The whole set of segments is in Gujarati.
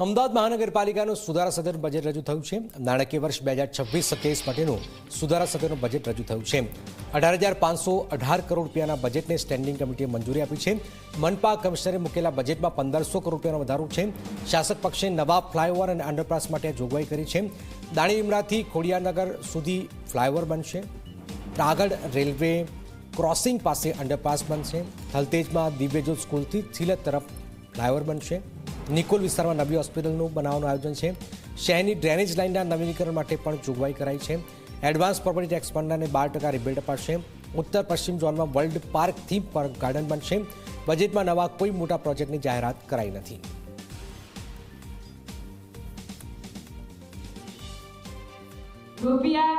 અમદાવાદ મહાનગરપાલિકાનું સુધારા સદન બજેટ રજૂ થયું છે. નાણાકીય વર્ષ બે હજાર છવ્વીસ સત્યાવીસ માટેનું સુધારા સદનનું બજેટ રજૂ થયું છે. અઢાર હજાર પાંચસો અઢાર કરોડ રૂપિયાના બજેટને સ્ટેન્ડિંગ કમિટીએ મંજૂરી આપી છે. મનપા કમિશનરે મૂકેલા બજેટમાં પંદરસો કરોડ રૂપિયાનો વધારો છે. શાસક પક્ષે નવા ફ્લાયઓવર અને અંડરપાસ માટે જોગવાઈ કરી છે. દાણી લીમડાથી ખોડિયારનગર સુધી ફ્લાયઓવર બનશે. આગળ રેલવે ક્રોસિંગ પાસે અંડરપાસ બનશે. થલતેજમાં દિવ્યજોત સ્કૂલથી થિલત તરફ ફ્લાયઓવર બનશે. નિકોલ વિસ્તારમાં નવી હોસ્પિટલનું બનાવવાનું આયોજન છે. શહેરની ડ્રેનેજ લાઇનના નવીનીકરણ માટે પણ જોગવાઈ કરાઈ છે. એડવાન્સ પ્રોપર્ટી ટેક્સ ફંડને બાર ટકા રિબેટ અપાશે. ઉત્તર પશ્ચિમ ઝોનમાં world park theme park garden બનશે. બજેટમાં નવા કોઈ મોટા પ્રોજેક્ટની જાહેરાત કરાઈ નથી. રૂપિયા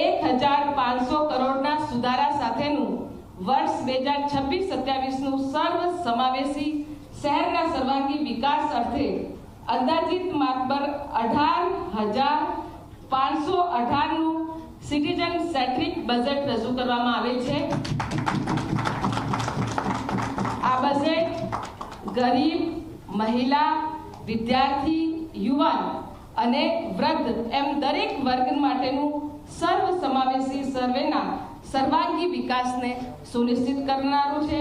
એક હજાર પાંચસો કરોડના સુધારા સાથેનું વર્ષ બે હજાર છવ્વીસ સત્યાવીસનું સર્વ સમાવેશી શહેરના સર્વાંગી વિકાસ અર્થે અંદાજિત માતબર અઢાર હજાર પાંચસો અઢારનું સિટીઝન સેન્ટ્રિક બજેટ રજૂ કરવામાં આવે છે. આ બજેટ ગરીબ, મહિલા, વિદ્યાર્થી, યુવાન અને વૃદ્ધ એમ દરેક વર્ગ માટેનું સર્વ સમાવેશી સર્વેના સર્વાંગી વિકાસને સુનિશ્ચિત કરનારું છે.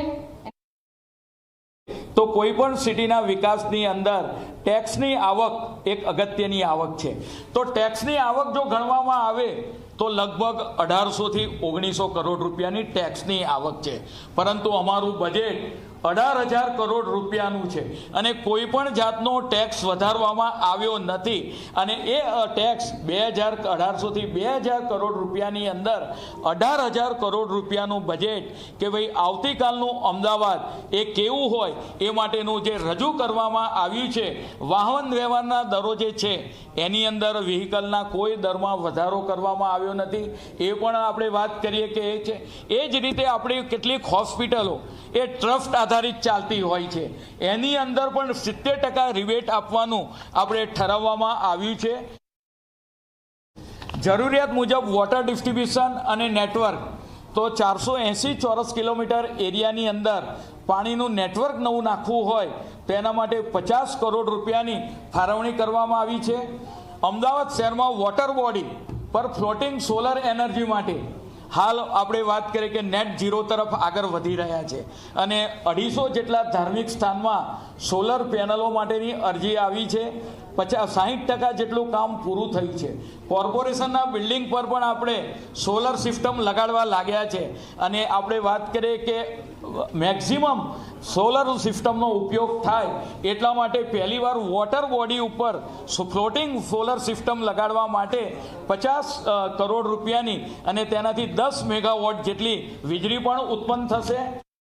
તો કોઈ પણ સિટીના વિકાસની અંદર ટેક્સની આવક એક અગત્યની આવક છે. તો ટેક્સની આવક જો ગણવામાં આવે તો લગભગ અઢારસોથી ઓગણીસો કરોડ રૂપિયાની ટેક્સની આવક છે. પરંતુ અમારું બજેટ અઢાર હજાર કરોડ રૂપિયાનું છે. અને કોઈ પણ જાતનો ટેક્સ વધારવામાં આવ્યો નથી. અને એ ટેક્સ બે હજાર, અઢારસોથી બે હજાર કરોડ રૂપિયાની અંદર અઢાર હજાર કરોડ રૂપિયાનું બજેટ કે ભાઈ આવતીકાલનું અમદાવાદ એ કેવું હોય એ માટેનું જે રજૂ કરવામાં આવ્યું છે, વાહન વ્યવહારના દરો જે છે, એની અંદર વ્હીકલના કોઈ દરમાં વધારો કરવામાં આવ્યો નથી. એ પણ આપણે વાત કરીએ કે એ છે. એ જ રીતે આપણી કેટલીક હોસ્પિટલો એ ટ્રસ્ટ આધારિત ચાલતી હોય છે. એની અંદર પણ સિત્તેર ટકા રિબેટ આપવાનું આપણે ઠરાવવામાં આવ્યું છે. જરૂરિયાત મુજબ વોટર ડિસ્ટ્રીબ્યુશન અને નેટવર્ક તો ચારસો એંસી ચોરસ કિલોમીટર એરિયાની અંદર પાણીનું નેટવર્ક નવું નાખવું હોય તો એના માટે પચાસ કરોડ રૂપિયાની ફાળવણી કરવામાં આવી છે. અમદાવાદ શહેરમાં વોટર બોડી પર ફ્લોટિંગ સોલર એનર્જી માટે હાલ આપણે વાત કરીએ કે નેટ ઝીરો તરફ આગળ વધી રહ્યા છે. અને અઢીસો જેટલા ધાર્મિક સ્થાનમાં સોલર પેનલો માટેની અરજી આવી છે. પચાસ સાહીઠ ટકા જેટલું કામ પૂરું થયું છે. કોર્પોરેશનના બિલ્ડિંગ પર પણ આપણે સોલર સિસ્ટમ લગાડવા લાગ્યા છે. અને આપણે વાત કરીએ કે મેક્સિમમ સોલર સિસ્ટમનો ઉપયોગ થાય એટલા માટે પહેલીવાર વોટર બોડી ઉપર ફ્લોટિંગ સોલર સિસ્ટમ લગાડવા માટે પચાસ કરોડ રૂપિયાની અને તેનાથી દસ મેગાવોટ જેટલી વીજળી પણ ઉત્પન્ન થશે.